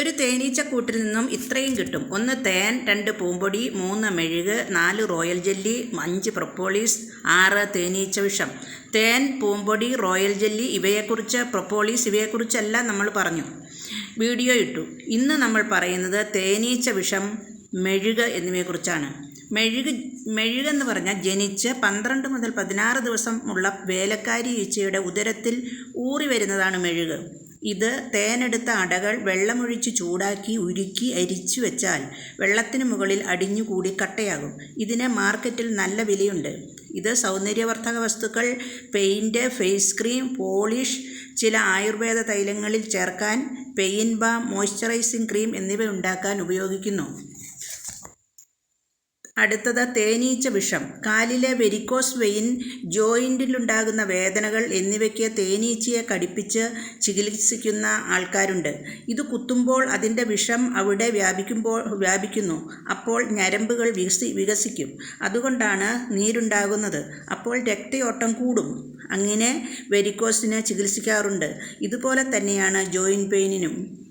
ഒരു തേനീച്ചക്കൂട്ടിൽ നിന്നും ഇത്രയും കിട്ടും. ഒന്ന് തേൻ രണ്ട് പൂമ്പൊടി മൂന്ന് മെഴുക് നാല് റോയൽ ജെല്ലി അഞ്ച് പ്രൊപ്പോളീസ് ആറ് തേനീച്ച വിഷം. തേൻ പൂമ്പൊടി റോയൽ ജെല്ലി ഇവയെക്കുറിച്ച് പ്രൊപ്പോളീസ് ഇവയെക്കുറിച്ചെല്ലാം നമ്മൾ പറഞ്ഞു. വീഡിയോ ഇട്ടു. ഇന്ന് നമ്മൾ പറയുന്നത് തേനീച്ച വിഷം മെഴുക് എന്നിവയെക്കുറിച്ചാണ്. മെഴുക് മെഴുകെന്ന് പറഞ്ഞാൽ ജനിച്ച് പന്ത്രണ്ട് മുതൽ പതിനാറ് ദിവസം ഉള്ള വേലക്കാരി ഈച്ചയുടെ ഉദരത്തിൽ ഊറി വരുന്നതാണ് മെഴുക്. ഇത് തേനെടുത്ത അടകൾ വെള്ളമൊഴിച്ച് ചൂടാക്കി ഉരുക്കി അരിച്ചു വെച്ചാൽ വെള്ളത്തിന് മുകളിൽ അടിഞ്ഞുകൂടി കട്ടയാകും. ഇതിന് മാർക്കറ്റിൽ നല്ല വിലയുണ്ട്. ഇത് സൗന്ദര്യവർദ്ധക വസ്തുക്കൾ പെയിന്റ് ഫേസ് ക്രീം പോളിഷ് ചില ആയുർവേദ തൈലങ്ങളിൽ ചേർക്കാൻ പെയിൻ ബാം മോയ്സ്ചറൈസിംഗ് ക്രീം എന്നിവ ഉണ്ടാക്കാൻ ഉപയോഗിക്കുന്നു. അടുത്തത് തേനീച്ച വിഷം. കാലിലെ വെരിക്കോസ് വെയിൻ ജോയിന്റിലുണ്ടാകുന്ന വേദനകൾ എന്നിവയ്ക്ക് തേനീച്ചയെ കടിപ്പിച്ച് ചികിത്സിക്കുന്ന ആൾക്കാരുണ്ട്. ഇത് കുത്തുമ്പോൾ അതിന്റെ വിഷം അവിടെ വ്യാപിക്കുമ്പോൾ വ്യാപിക്കുന്നു. അപ്പോൾ ഞരമ്പുകൾ വികസി വികസിക്കും. അതുകൊണ്ടാണ് നീരുണ്ടാകുന്നത്. അപ്പോൾ രക്തയോട്ടം കൂടും. അങ്ങനെ വെരിക്കോസിനെ ചികിത്സിക്കാറുണ്ട്. ഇതുപോലെ തന്നെയാണ് ജോയിൻ പെയിനിനും.